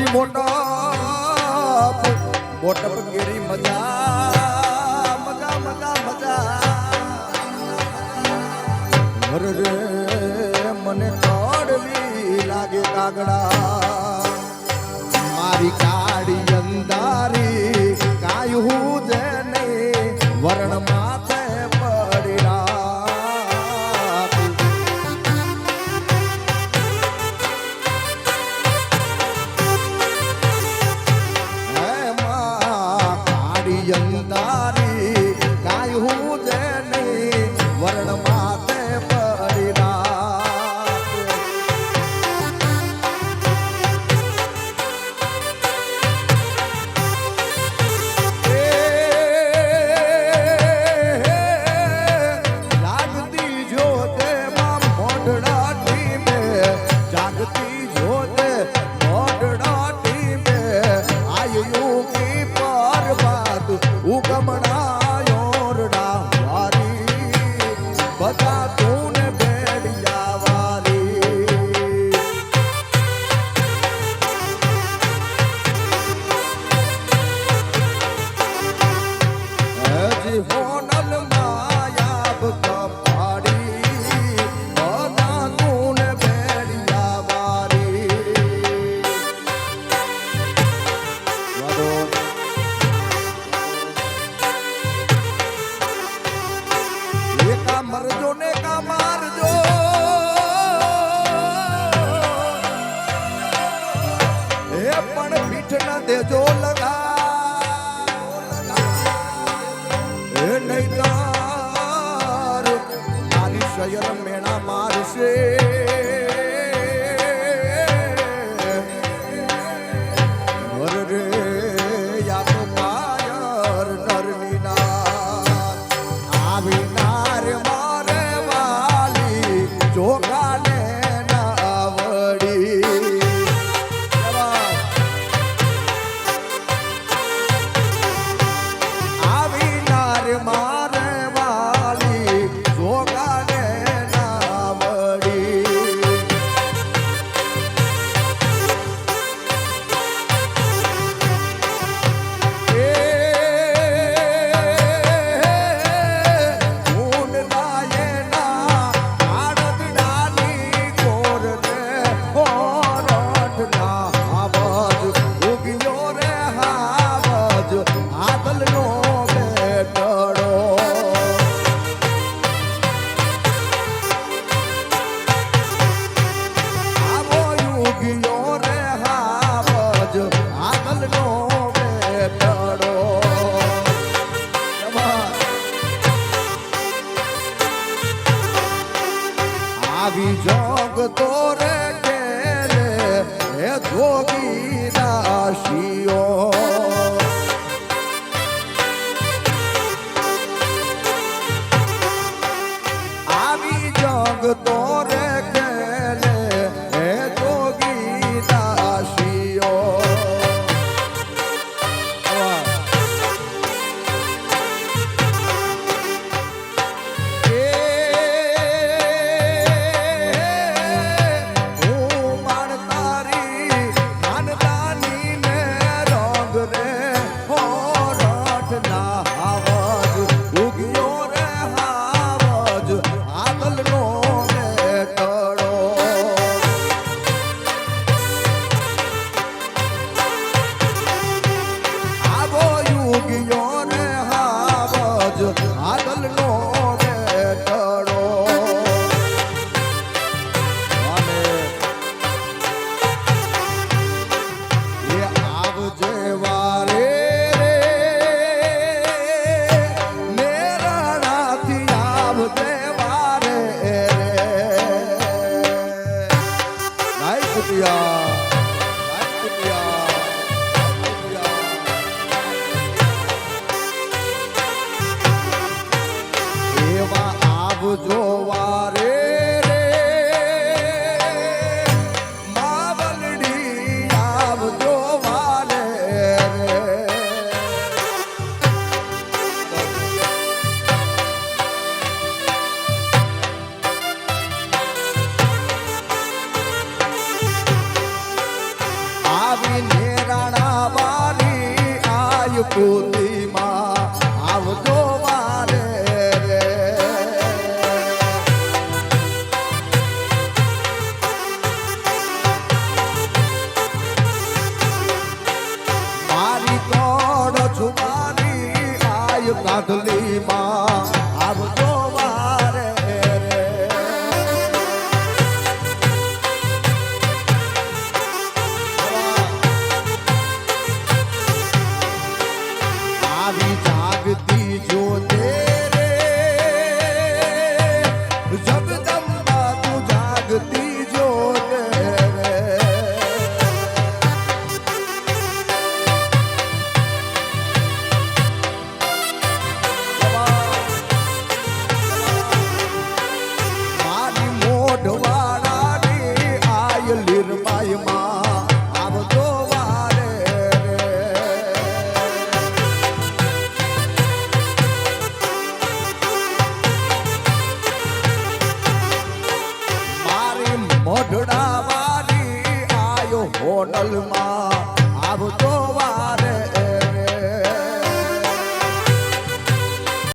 પછી મોટા મોટપ ગીરી મજા મજા મજા મજા. ઘર રે મને તોડવી લાગે કાગડા. મારી કા જયન મેણા મારશે. তোরে zapytaj. હોટલમાં આવતો